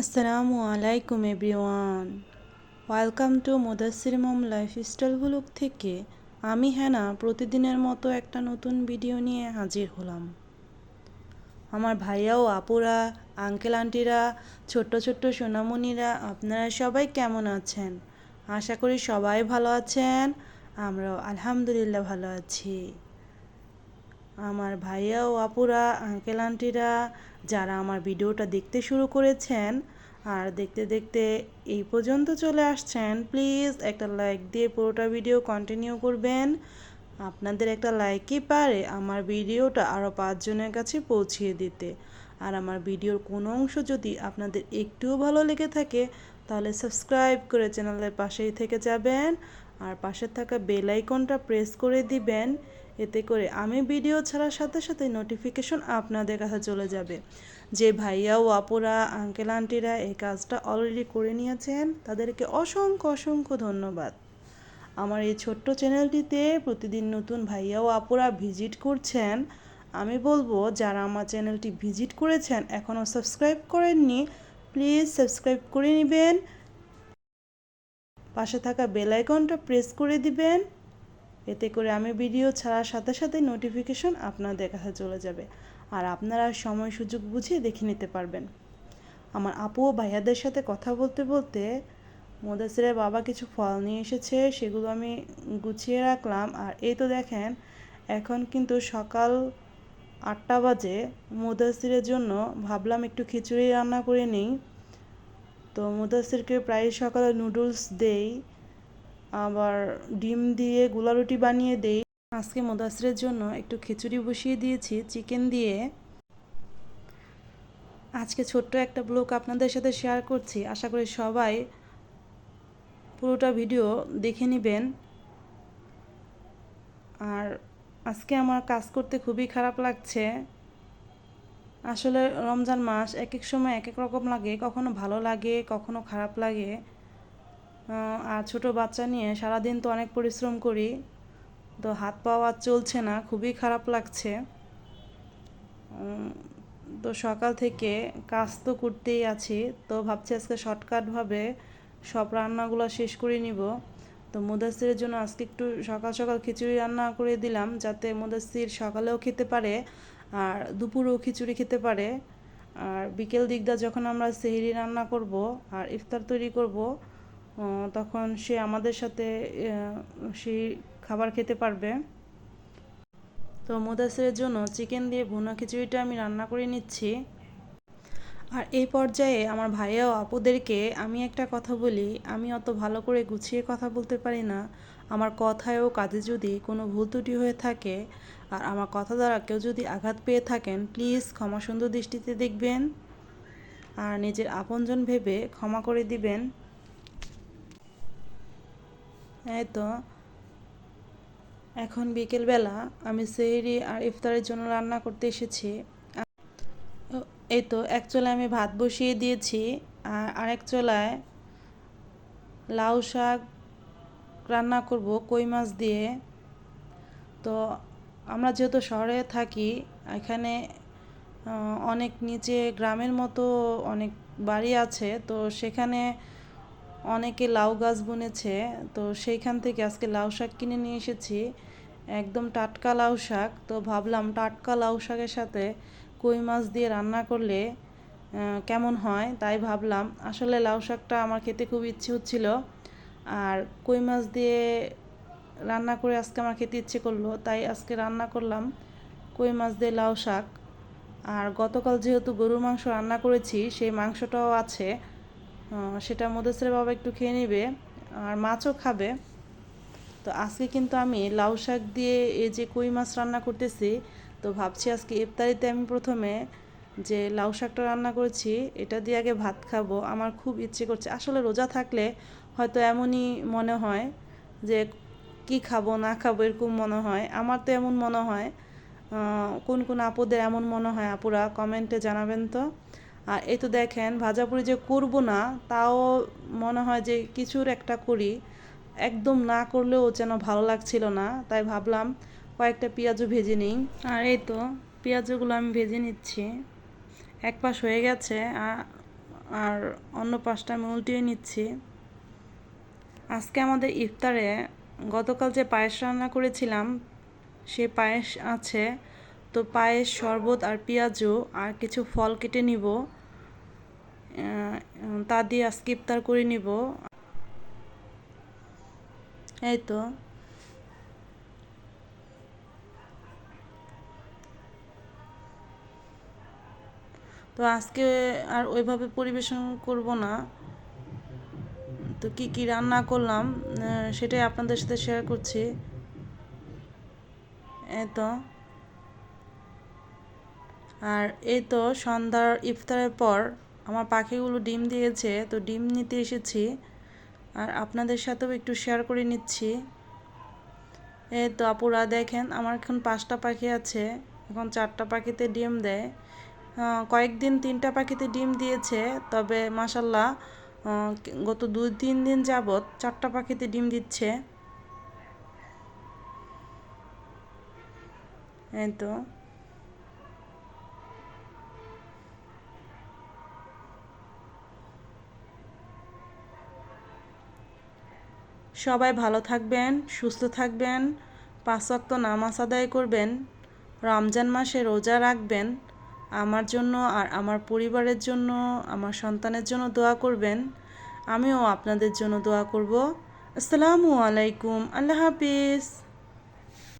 আসসালামু আলাইকুম everyone. Welcome to Mudassir mom lifestyle blog থেকে। আমি হ্যানা প্রতিদিনের মতো একটা নতুন ভিডিও নিয়ে হাজির হলাম। আমার ভাইয়া ও আপুরা, আঙ্কেল আন্টিরা, ছোট্ট ছোট্ট সোনামণিরা, আপনারা সবাই কেমন আছেন? আশা করি সবাই ভালো আছেন। আমরাও আলহামদুলিল্লাহ ভালো আছি। আমার ভাইয়া ও আপুরা আঙ্কেল আন্টিরা যারা আমার ভিডিওটা দেখতে শুরু করেছেন আর দেখতে দেখতে এই পর্যন্ত চলে আসছেন প্লিজ একটা লাইক দিয়ে পুরোটা ভিডিও কন্টিনিউ করবেন। আপনাদের একটা লাইকই পারে আমার ভিডিওটা আরও পাঁচজনের কাছে পৌঁছিয়ে দিতে। আর আমার ভিডিওর কোনো অংশ যদি আপনাদের একটুও ভালো লেগে থাকে, তাহলে সাবস্ক্রাইব করে চ্যানেলের পাশেই থেকে যাবেন। আর পাশে থাকা বেল আইকনটা প্রেস করে দিবেন। এতে করে আমি ভিডিও ছাড়ার সাথে সাথে নোটিফিকেশন আপনাদের কাছে চলে যাবে। যে ভাইয়া ও আপুরা আঙ্কেল আন্টিরা এই কাজটা অলরেডি করে নিয়েছেন, তাদেরকে অসংখ্য অসংখ্য ধন্যবাদ। আমার এই ছোট্ট চ্যানেলটিতে প্রতিদিন নতুন ভাইয়া ও আপুরা ভিজিট করছেন, আমি বলব যারা আমার চ্যানেলটি ভিজিট করেছেন এখনও সাবস্ক্রাইব করেননি প্লিজ সাবস্ক্রাইব করে নেবেন। পাশে থাকা বেল আইকনটা প্রেস করে দিবেন। এতে করে আমি ভিডিও ছাড়ার সাথে সাথে নোটিফিকেশন আপনাদের কাছে চলে যাবে। আর আপনারা সময় সুযোগ বুঝে দেখে নিতে পারবেন। আমার আপু ও ভাইয়াদের সাথে কথা বলতে বলতে মোদাসিরের বাবা কিছু ফল নিয়ে এসেছে, সেগুলো আমি গুছিয়ে রাখলাম। আর এই তো দেখেন, এখন কিন্তু সকাল আটটা বাজে। মুদাসিরের জন্য ভাবলাম একটু খিচুড়ি রান্না করে নিই। তো মুদাসিরকে প্রায় সকালে নুডলস দেই। আবার ডিম দিয়ে গুলা রুটি বানিয়ে দেই। আজকে মুদাসিরের জন্য একটু খিচুড়ি বসিয়ে দিয়েছি, চিকেন দিয়ে। আজকে ছোট্ট একটা ব্লগ আপনাদের সাথে শেয়ার করছি। আশা করি সবাই পুরোটা ভিডিও দেখে নেবেন। আর আজকে আমার কাজ করতে খুবই খারাপ লাগছে। আসলে রমজান মাস এক এক সময় এক এক রকম লাগে, কখনো ভালো লাগে, কখনো খারাপ লাগে। আর ছোট বাচ্চা নিয়ে সারাদিন তো অনেক পরিশ্রম করি, তো হাত পাওয়া চলছে না, খুবই খারাপ লাগছে। তো সকাল থেকে কাজ তো করতেই আছি, তো ভাবছি আজকে শর্টকাটভাবে সব রান্নাগুলো শেষ করে নিব। তো মুদাসিরের জন্য আজকে একটু সকাল সকাল খিচুড়ি রান্না করে দিলাম, যাতে মুদাসির সকালেও খেতে পারে আর দুপুরেও খিচুড়ি খেতে পারে। আর বিকেল দিকটা যখন আমরা সেহরি রান্না করব আর ইফতার তৈরি করব তখন সে আমাদের সাথে সে খাবার খেতে পারবে। তো মোদাসের জন্য চিকেন দিয়ে ভুনা খিচুড়িটা আমি রান্না করে নিচ্ছি। আর এই পর্যায়ে আমার ভাইয়া ও আপুদেরকে আমি একটা কথা বলি, আমি অত ভালো করে গুছিয়ে কথা বলতে পারি না। আমার কথায় ও কাজে যদি কোনো ভুল ত্রুটি হয়ে থাকে, আর আমার কথা দ্বারা কেউ যদি আঘাত পেয়ে থাকেন, প্লিজ ক্ষমা সুন্দর দৃষ্টিতে দেখবেন। আর নিজের আপনজন ভেবে ক্ষমা করে দিবেন। এই তো। এখন বিকেলবেলা আমি সেহরি আর ইফতারের জন্য রান্না করতে এসেছি। এই তো, এক চোলায় আমি ভাত বসিয়ে দিয়েছি আর আরেক চোলায় লাউ শাক রান্না করব, কই মাছ দিয়ে। তো আমরা যেহেতু শহরে থাকি, এখানে অনেক নিচে গ্রামের মতো অনেক বাড়ি আছে, তো সেখানে অনেকে লাউ গাছ বুনেছে, তো সেইখান থেকে আজকে লাউ শাক কিনে নিয়ে এসেছি। একদম টাটকা লাউ শাক, তো ভাবলাম টাটকা লাউ শাকের সাথে কই মাছ দিয়ে রান্না করলে কেমন হয়? তাই ভাবলাম আসলে লাউ শাকটা আমার খেতে খুব ইচ্ছে হচ্ছিল, আর কই মাছ দিয়ে রান্না করে আজকে আমার খেতে ইচ্ছে করল, তাই আজকে রান্না করলাম কই মাছ দিয়ে লাউ শাক। আর গতকাল যেহেতু গরুর মাংস রান্না করেছি, সেই মাংসটাও আছে সেটা মধুসের বাবা একটু খেয়ে নেবে আর মাছও খাবে। তো আজকে কিন্তু আমি লাউ শাক দিয়ে এই যে কই মাছ রান্না করতেছি, তো ভাবছি আজকে ইফতারিতে আমি প্রথমে যে লাউ শাকটা রান্না করেছি, এটা দিয়ে আগে ভাত খাব। আমার খুব ইচ্ছে করছে, আসলে রোজা থাকলে হয়তো এমনই মনে হয় যে কি খাব, না খাব এরকম মনে হয়। আমার তো এমন মনে হয় কোন কোন আপুদের এমন মনে হয় আপুরা, কমেন্টে জানাবেন তো। আর এই তো দেখেন, ভাজাপুরি যে করব না, তাও মনে হয় যে কিছুর একটা করি। একদম না করলেও যেন ভালো লাগছিল না, তাই ভাবলাম কয়েকটা পেঁয়াজও ভেজে নিই। আর এই তো পেঁয়াজগুলো আমি ভেজে নিচ্ছি। এক পাশ হয়ে গেছে আর অন্য পাশটা আমি উল্টিয়ে নিচ্ছি। আজকে আমাদের ইফতারে গতকাল যে পায়েস রান্না করেছিলাম, সে পায়েস আছে। তো পায়েস, শরবত আর পেঁয়াজও আর কিছু ফল কেটে নিব। তা দিয়ে আজকে ইফতার করে নিব। এই তো। তো আজকে আর ওইভাবে পরিবেশন করব না। তো কি কি রান্না করলাম সেটাই আপনাদের সাথে শেয়ার করছি। এই তো। আর এই তো সন্ধ্যার ইফতারের পর আমার পাখিগুলো ডিম দিয়েছে, তো ডিম নিতে এসেছি। আর আপনাদের সাথেও একটু শেয়ার করে নিচ্ছি। এই তো আপুরা দেখেন, আমার এখন পাঁচটা পাখি আছে। এখন চারটা পাখিতে ডিম দেয়। কয়েকদিন তিনটা পাখিতে ডিম দিয়েছে, তবে মাসাল্লাহ গত দুই, তিন দিন যাবৎ চারটা পাখিতে ডিম দিচ্ছে। এই তো। সবাই ভালো থাকবেন, সুস্থ থাকবেন, পাঁচ ওয়াক্ত নামাজ আদায় করবেন, রমজান মাসে রোজা রাখবেন, আমার জন্য আর আমার পরিবারের জন্য, আমার সন্তানের জন্য দোয়া করবেন। আমিও আপনাদের জন্য দোয়া করব। আসসালামু আলাইকুম, আল্লাহ হাফিজ।